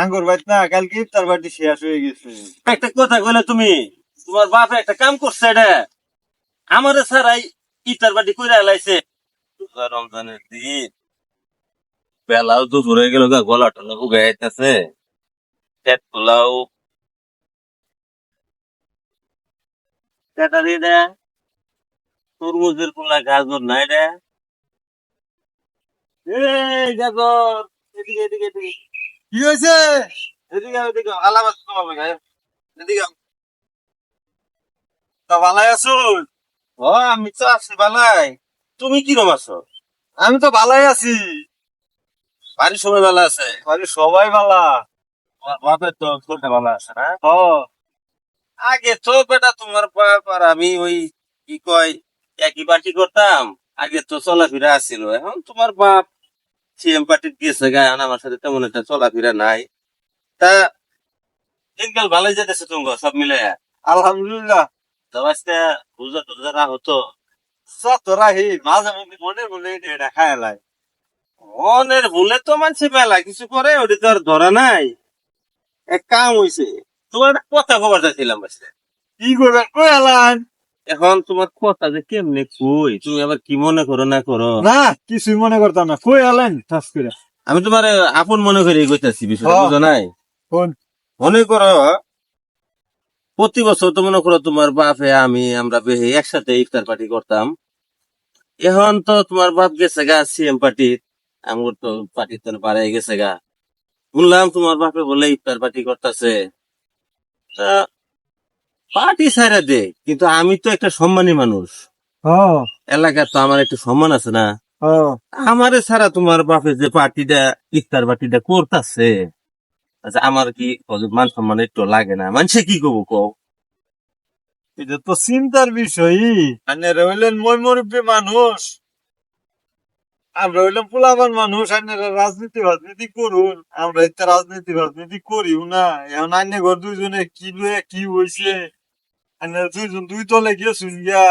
আঙ্গুর বাইত না কালকে ইফতার পার্টি শেষ হয়ে গেছে। একটা কথা কইলে তুমি তোমার বাপে একটা কাম করছে এটা আমারে ছাড়াই ইটার বাটি কইরা লাইছে। রমজানের দিন। বেলাও তো ধরে গেল গা গলা টলা উগাইতেছে পেট পোলাও ক্যাটারি দে তরমুজের পোলা গাজর নাই রে। এই গাজর এদিকে এদিকে এদিকে। কি হয়েছে? এদিকে এদিকে আলাপ আছে তোমার লগে, এদিকে তা ভালাই আছো? ও আমি তো আছি বালাই তুমি কিরম আছো? আমি তো ভালাই আছি। বাড়ির সবাই ভালো আছে? আরে সবাই ভালা। বাপের তো ছোট ভালো আছে না? হ আগে তো বেটা তোমার বাপ আর আমি ওই কি কয় একই পার্টি করতাম। আগে তো চলাফেরা আছিল এখন তোমার বাপ সিএম পার্টির গেছে গায়ে এখন আমার সাথে তেমন একটা চলাফেরা নাই। তা দিনকাল ভালোই যেতেছে তুমি সব মিলে আলহামদুলিল্লাহ। তো আজকে বুঝা টুজা না হতো মাঝে মধ্যে মনে মনে এটা খায় লাই। মনের ভুলে তো মানুষ মেলা কিছু করে ওটা তো আর ধরা নাই। এক কাম হইছে তোমার কথা খবর চাইছিলাম কি করবেন কই এখন তোমার কথা যে কেমনে কই? তুমি আবার কি মনে করো না করো? না কিছুই মনে করতাম না। কই আলেন? ঠাস করে। আমি তোমার আপন মনে করে কইতাছি বিষয়টা হ্যাঁ। বুঝো নাই? মনে করো প্রতি বছর তো মনে করো তোমার বাপে আমি আমরা বেহে একসাথে ইফতার পার্টি করতাম। এখন তো তোমার বাপ গেছে গা সিএম পার্টি। আমার তো পার্টি তো পারে গেছে গা। শুনলাম তোমার বাপে বলে ইফতার পার্টি করতেছে। পার্টি ছাড়া দে কিন্তু আমি তো একটা সম্মানী মানুষ। এলাকার তো আমার একটু সম্মান আছে না। আমারে ছাড়া তোমার বাপে যে পার্টিটা ইফতার পার্টিটা করতেছে আচ্ছা আমার কি মান সম্মান একটু লাগে না? মানুষে কি করব কও? এটা তো চিন্তার বিষয়। আপনারা হইলেন মই মুরব্বী মানুষ। আমরা হইলাম পোলাবান মানুষ আপনারা রাজনীতি রাজনীতি করুন। আমরা রাজনীতি রাজনীতি করিও না। এখন আন্য ঘর দুইজনে কি লয়ে কি আপনারা দুইজন দুই তলে গেছুন গিয়া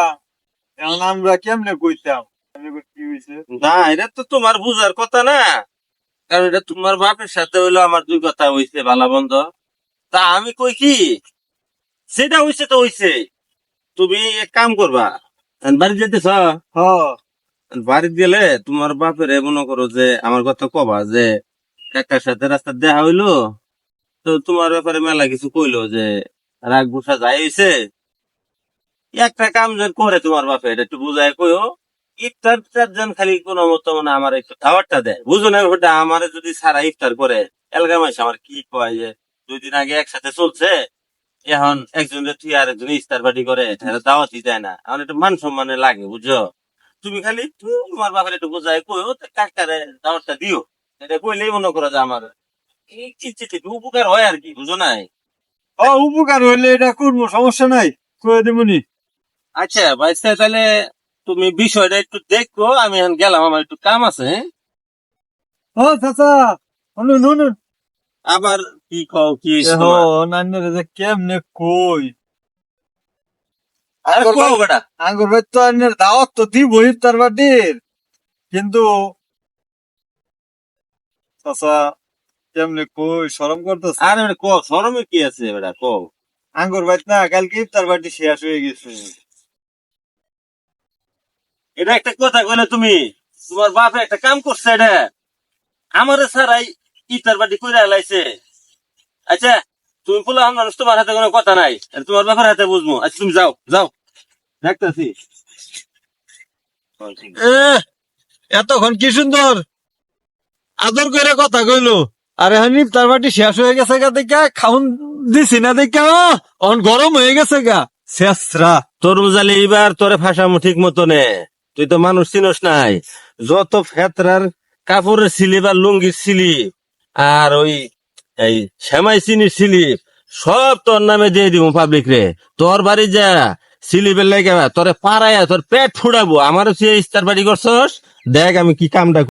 এখন আমরা কেমনে কইতাম? কি হইছে? না এটা তো তোমার বুঝার কথা না। কারণ এটা তোমার বাপের সাথে হইল আমার দুই কথা হইছে বালা বন্ধ। তা আমি কই কি? সেটা হইছে তো হইছে। তুমি এক কাম করবা বাড়ি যেতেছ? হ বাড়িতে গেলে তোমার বাপের মনে করো যে আমার কথা কবা যে কাকার সাথে রাস্তা দেখা হইল। তো তোমার ব্যাপারে মেলা কিছু কইলো যে রাগ গুসা যাই হইছে? একটা কাম যেন করে তোমার বাপে এটা একটু বুঝায় কইও। ইফতার যেন খালি কোনো মতো মানে আমার একটু খাবারটা দেয়। বুঝো না ওটা আমার যদি সারা ইফতার করে এলাকা মাস আমার কি কয় যে, দুই দিন আগে একসাথে চলছে, এখন একজন তুই আর একজন ইফতার পার্টি করে দাওয়াতই না। আমার একটু মান সম্মানে লাগে বুঝছ তুমি খালি তোমার বাপের একটু বোঝায় কইও, তো কাকারে দাওয়াতটা দিও। এটা কইলেই মনে করো যে আমার উপকার হয় আর কি, বুঝো নাই? হ উপকার হইলে এটা করব, সমস্যা নাই। কয়ে দেবনি আচ্ছা ভাইস্তা তাহলে তুমি বিষয়টা একটু দেখো আমি এখন গেলাম আমার একটু কাম আছে হ্যাঁ? হ চাচা শুনুন শুনুন আবার কি কও কি হ নান্নের যে কেমনে কই। আর কও বেটা। আঙ্গুর ভাই তো আন্নের দাওয়াত তো দিব ইফতার পার্টির কিন্তু চাচা কেমনে কই শরম করতেছে। আরে বেটা কও শরমে কি আছে বেটা কও। আঙ্গুর ভাই না কালকে ইফতার পার্টি শেষ হয়ে গেছে। এটা একটা কথা কইলে তুমি তোমার বাপে একটা কাম করছে এটা। আমারে ছাড়াই ইফতার পার্টি কইরা লাইছে। আচ্ছা তুমি পোলা মানুষ তোমার হাতে কোনো কথা নাই। তোমার বাপের হাতে বুঝব আচ্ছা তুমি যাও যাও। দেখতেছি। এতক্ষণ কি সুন্দর? আদর করে কথা কইলো। আরে এখন ইফতার পার্টি শেষ হয়ে গেছে গা দেখা খাউন দিছি না দেখা অন গরম হয়ে গেছে গা। শেষরা। তোর বুঝালি এবার তোরে ফাঁসামো ঠিক মতো নে তুই তো মানুষ চিনস নাই। যত ফেতরার কাপড়ের স্লিপ আর লুঙ্গির স্লিপ আর ওই এই শ্যামাই চিনির স্লিপ, সব তোর নামে দিয়ে দিব পাবলিক রে। তোর বাড়ি যা, সিলিপের লেগে তোরে পাড়ায় তোর পেট ফুড়াবো। আমারও সে ইস্তার বাড়ি করছস? দেখ আমি কি কামটা